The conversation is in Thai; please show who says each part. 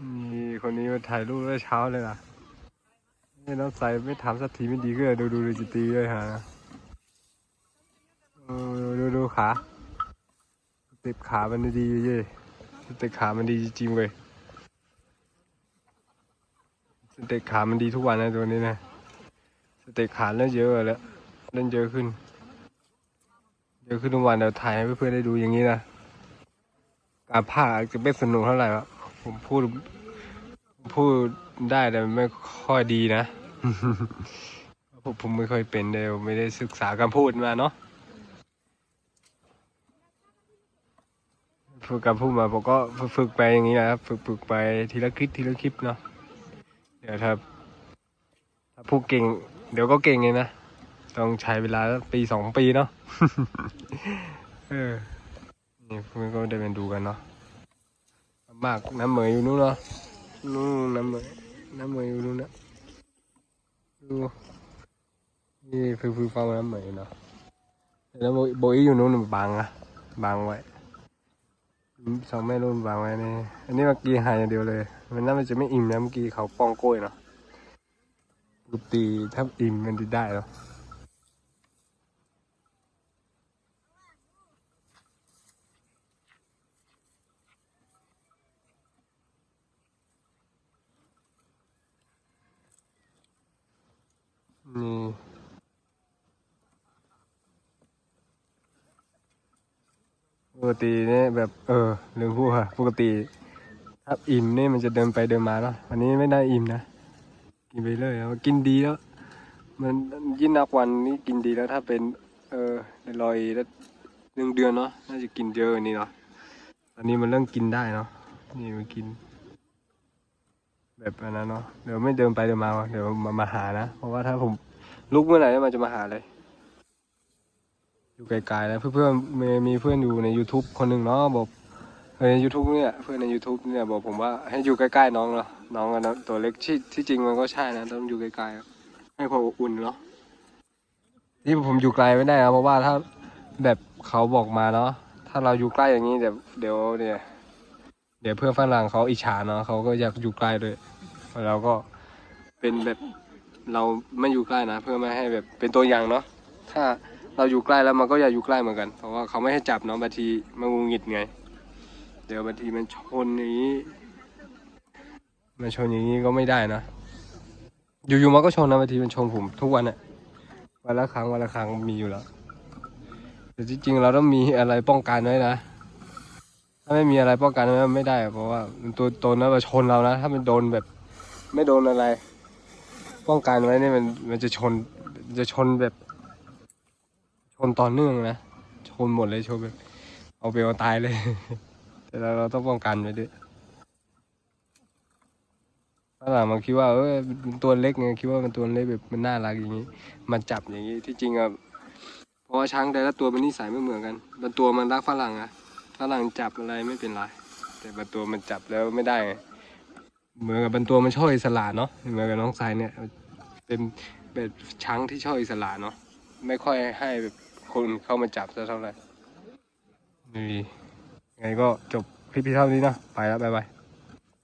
Speaker 1: นี่คนนี้มาถ่ายรูปไว้เช้าเลยล่ะนี่น้องใส่ไม่ถามสักทีไม่ดีก็ดูดูดูจิตีด้วยฮะเออดูดูขาเต็ปขามันดีเย่สเต็ปขามันดีจริงเว้ยเต็ปขามันดีทุกวันนะตัวนี้นะเต็ปขาเล่นเยอะแล้วเล่นเยอะขึ้น เยอะขึ้นทุกวันเดี๋ยวถ่ายให้เพื่อนๆได้ดูอย่างนี้นะ การพากย์อาจจะไม่สนุกเท่าไหร่หรอก ผมพูด พูดได้แต่ไม่ค่อยดีนะผมผมไม่ค่อยเป็นเดียวไม่ได้ศึกษาการพูดมาเนาะฝึกการพูดมาผมก็ฝึกไปอย่างนี้นะครับฝึกฝึกไปทีละคลิปทีละคลิปเนาะเดี๋ยวถ้าถ้าพูดเก่ง เดี๋ยวก็เก่งเองนะต้องใช้เวลาปีสองปีเนาะเออนี่เพื่อนก็ได้เป็นดูกันเนาะ มากน้ำเหมยอยู่นู้นเนาะนู่นน้ำมือน้ำมืออยู่นู่นนะดูนี่คือคืฟังน้ำมือเนาะแล้วโบโบยอยู่นู่นบังอะบังไว้สองแม่รุ่นบังไว้นี่อันนี้เมื่อกี้หายอย่างเดียวเลย มันน่าจะไม่อิ่มนะเมื่อกี้เขาป้องกล้วยเนาะปกติถ้าอิ่มมันจะได้เนาะนี่ ปกติเนี่ยแบบเออเรื่องพูดค่ะปกติถ้าอิ่มนี่มันจะเดินไปเดินมาเนาะวันนี้ไม่ได้อิ่มนะ กินไปเลยเอากินดีแล้ว มันยิ่งนับวันนี้กินดีแล้วถ้าเป็น เออในรอยแล้วหนึ่งเดือนเนาะน่าจะกินเยอะนี้เนาะตอนนี้มันเริ่มกินได้เนาะนี่มันกิน แบบอันนั้นเนาะเดี๋ยวไม่เดินไปเดินมาเดี๋ยวมามาหานะ เพราะว่าถ้าผมลุกเมื่อไหร่มันจะมาหาเลย อยู่ไกลๆแล้วเพื่อนๆมีมีเพื่อนอยู่ใน YouTube คนหนึ่งเนาะบอกเออใน YouTube เนี่ยเพื่อนใน YouTube เนี่ยบอกผมว่าให้อยู่ใกล้ๆน้องเนาะน้องกันะตัวเล็กที่ที่จริงมันก็ใช่นะต้องอยู่ใกล้ๆให้ความอบอุ่นเนาะที่ผมอยู่ไกลไม่ได้นะเพราะว่าถ้าแบบเขาบอกมาเนาะถ้าเราอยู่ใกล้อย่างนี้เดี๋ยวเดี๋ยวเนี่ยเดี๋ยวเพื่อนฝรั่งเขาอิจฉาเนาะเขาก็อยากอยู่ใกล้ด้วยเราก็เป็นแบบเราไม่อยู่ใกล้นะ เพื่อไม่ให้แบบเป็นตัวอย่างเนาะถ้า เราอยู่ใกล้แล้วมันก็อยากอยู่ใกล้เหมือนกัน เพราะว่าเขาไม่ให้จับเนาะบางทีมันงุนงิดไง เดี๋ยวบางทีมันชนอย่างนี้มันชนอย่างนี้ก็ไม่ได้นะ อยู่ๆมันก็ชนนะบางทีมันชนผมทุกวันอะวันละครั้งวันละครั้งมีอยู่แล้ว แต่จริงๆเราต้องมีอะไรป้องกันไว้นะ ถ้าไม่มีอะไรป้องกันไว้ไม่ได้ เพราะว่ามันตัวตนนั้นมาชนเรานะ ถ้ามันโดนแบบ ไม่โดนอะไร ป้องกันไว้เนี่ยมันมันจะชนจะชนแบบ ชนต่อเนื่องนะ ชนหมดเลยชนแบบเอาไปเอาตายเลย แต่เราเราต้องป้องกันไว้ด้วยฝรั่งมันคิดว่าเออตัวเล็กไงคิดว่ามันตัวเล็กแบบมันน่ารักอย่างนี้ มันจับอย่างนี้ที่จริงอะเพราะว่าช้างแต่ละตัวมันนิสัยไม่เหมือนกันบางตัวมันรักฝรั่งอะฝรั่งจับอะไรไม่เป็นไรแต่บางตัวมันจับแล้วไม่ได้ไงเหมือนกับบางตัวมันชอบอิสระเนาะเหมือนกับน้องทรายเนี่ย เป็นแบบช้างที่ชอบอิสระเนาะไม่ค่อยให้แบบ คนเข้ามาจับซะเท่าไหร่นี่ไงก็จบคลิปเท่านี้นะไปแล้วบ๊ายบาย